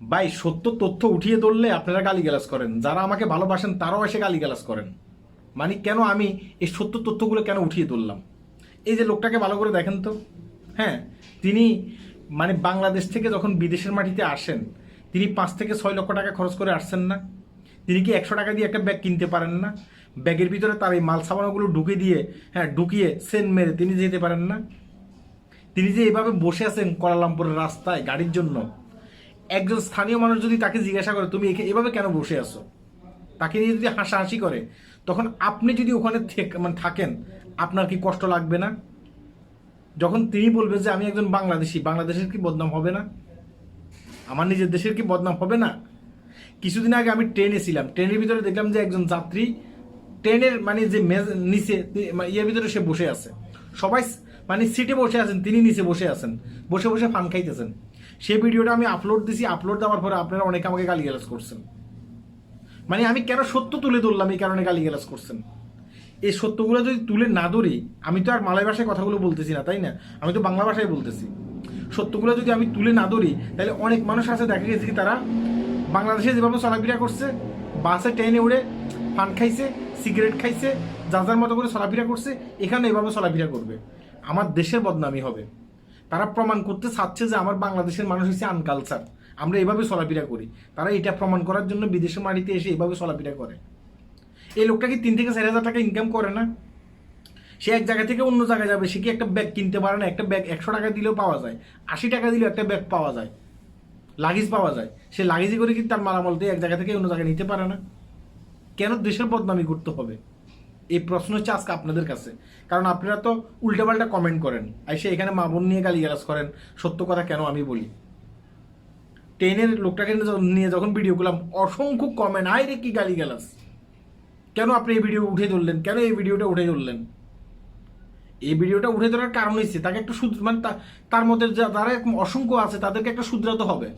ভাই, সত্য তথ্য উঠিয়ে ধরলে আপনারা গালিগালাজ করেন। যারা আমাকে ভালোবাসেন, তারাও এসে গালিগালাজ করেন। মানে কেন আমি এই সত্য তথ্যগুলো কেন উঠিয়ে ধরলাম? এই যে লোকটাকে ভালো করে দেখেন তো। হ্যাঁ তিনি মানে বাংলাদেশ থেকে যখন বিদেশের মাটিতে আসেন, তিনি পাঁচ থেকে ছয় লক্ষ টাকা খরচ করে আসছেন না। তিনি কি একশো টাকা দিয়ে একটা ব্যাগ কিনতে পারেন না? ব্যাগের ভিতরে তার এই মাল সামানগুলো ঢুকে দিয়ে হ্যাঁ ঢুকিয়ে সেন মেরে তিনি যেতে পারেন না। তিনি যে এভাবে বসে আছেন কোয়ালালামপুরের রাস্তায় গাড়ির জন্য একজন স্থানীয় মানুষ যদি তাকে জিজ্ঞাসা করে, তুমি এভাবে কেন বসে আছো? তাকে নিয়ে যদি হাসাহাসি করে, তখন আপনি যদি ওখানে মানে থাকেন, আপনার কি কষ্ট লাগবে না? যখন তিনি বলবেন যে, আমি একজন বাংলাদেশি, বাংলাদেশের কি বদনাম হবে না? আমার নিজের দেশের কি বদনাম হবে না? কিছুদিন আগে আমি ট্রেনে ছিলাম। ট্রেনের ভিতরে দেখলাম যে একজন যাত্রী, ট্রেনের মানে যে মেজ, নিচে মানে ইয়ের ভিতরে সে বসে আছে। সবাই মানে সিটে বসে আছেন, তিনি নিচে বসে আছেন, বসে বসে ফান খাইতেছেন। সেই ভিডিওটা আমি আপলোড দিছি আপলোড দেওয়ার পরে আপনারা অনেকে আমাকে গালিগালাজ করছেন। মানে আমি কেন সত্য তুলে ধরলাম এই কারণে গালিগালাজ করছেন? এই সত্যগুলো যদি তুলে না ধরি, আমি তো আর মালয় ভাষায় কথাগুলো বলতেছি না, তাই না? আমি তো বাংলা ভাষায় বলতেছি। সত্যগুলো যদি আমি তুলে না ধরি, তাহলে অনেক মানুষ আছে, দেখা গেছে কি তারা বাংলাদেশে যেভাবে চলাফেরা করছে, বাসে ট্রেনে উড়ে পান খাইছে, সিগারেট খাইছে, যা যার মতো করে চলাফেরা করছে, এখানে এভাবে চলাফেরা করবে। আমার দেশের বদনামি হবে। তারা প্রমাণ করতে চাচ্ছে যে আমার বাংলাদেশের মানুষ হচ্ছে আনকালচার আমরা এভাবে চলাফেরা করি। তারা এটা প্রমাণ করার জন্য বিদেশের মাটিতে এসে এভাবে চলাফেরা করে। এই লোকটা কি তিন থেকে চার হাজার টাকা ইনকাম করে না? সে এক জায়গা থেকে অন্য জায়গায় যাবে। সে কি একটা ব্যাগ কিনতে পারে না? একটা ব্যাগ একশো টাকা দিলেও পাওয়া যায়। আশি টাকা দিলেও একটা ব্যাগ পাওয়া যায়। লাগেজ পাওয়া যায়। সে লাগেজে করে কি তার মালামাল দিয়ে এক জায়গা থেকে অন্য জায়গায় নিতে পারে না। কেন দেশের বদনামি করতে হবে? এই প্রশ্ন হচ্ছে আজকে আপনাদের কাছে। কারণ আপনারা তো উল্টাপাল্টা কমেন্ট করেন। এসে এখানে মা বোন নিয়ে গালিগালাজ করেন। সত্য কথা কেন আমি বলি? ট্রেনের লোকটাকে নিয়ে যখন ভিডিও করলাম, অসংখ্য কমেন্ট আয় রে, কি গালিগালাজ? কেন আপনি এই ভিডিও উঠে ধরলেন? কেন এই ভিডিওটা উঠে ধরলেন? এই ভিডিওটা উঠে ধরার কারণ হচ্ছে তাকে একটু মানে তার মধ্যে যারা অসংখ্য আছে, তাদেরকে একটা শুধরাতে হবে।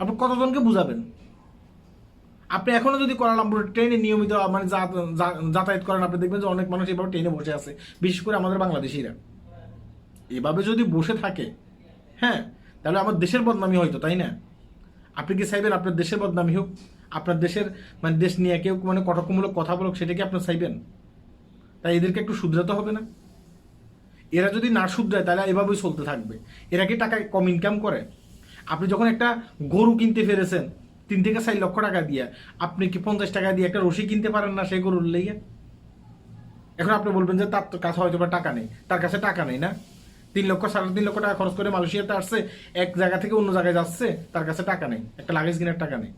আপনি কতজনকে বুঝাবেন? আপনি এখনও যদি কোয়ালালামপুর ট্রেনে নিয়মিত মানে যাতায়াত করেন, আপনি দেখবেন যে অনেক মানুষ এভাবে ট্রেনে বসে আছে, বিশেষ করে আমাদের বাংলাদেশিরা। এভাবে যদি বসে থাকে হ্যাঁ তাহলে আমার দেশের বদনামি হয়তো, তাই না? আপনি কি চাইবেন আপনার দেশের বদনামি হোক? আপনার দেশের মানে দেশ নিয়ে কেউ মানে কটকমূলক কথা বলুক, সেটা কি আপনি চাইবেন? তাই এদেরকে একটু শুধরাতে হবে না? এরা যদি না শুধরায়, তাহলে এভাবেই চলতে থাকবে। এরা কি টাকা কম ইনকাম করে? আপনি যখন একটা গরু কিনতে পেরেছেন তিন থেকে চার লক্ষ টাকা দিয়ে। আপনি কি পঞ্চাশ টাকা দিয়ে একটা রশি কিনতে পারেন না সেই গরুর লেগে এখন আপনি বলবেন যে তার কাছে হয়তো বা টাকা নেই। তার কাছে টাকা নেই না? তিন লক্ষ, সাড়ে তিন লক্ষ টাকা খরচ করে মালয়েশিয়াতে আসছে, এক জায়গা থেকে অন্য জায়গায় যাচ্ছে, তার কাছে টাকা নেই। একটা লাগেজ কেনার টাকা নেই।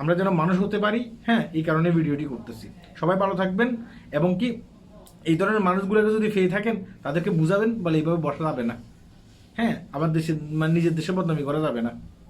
আমরা যেন মানুষ হতে পারি হ্যাঁ এই কারণে ভিডিওটি করতেছি। সবাই ভালো থাকবেন এবং কি এই ধরনের মানুষগুলোকে যদি পেয়ে থাকেন, তাদেরকে বুঝাবেন, বলে এইভাবে বসা যাবে না। হ্যাঁ আমার দেশে মানে নিজের দেশের বদনামি করা যাবে না।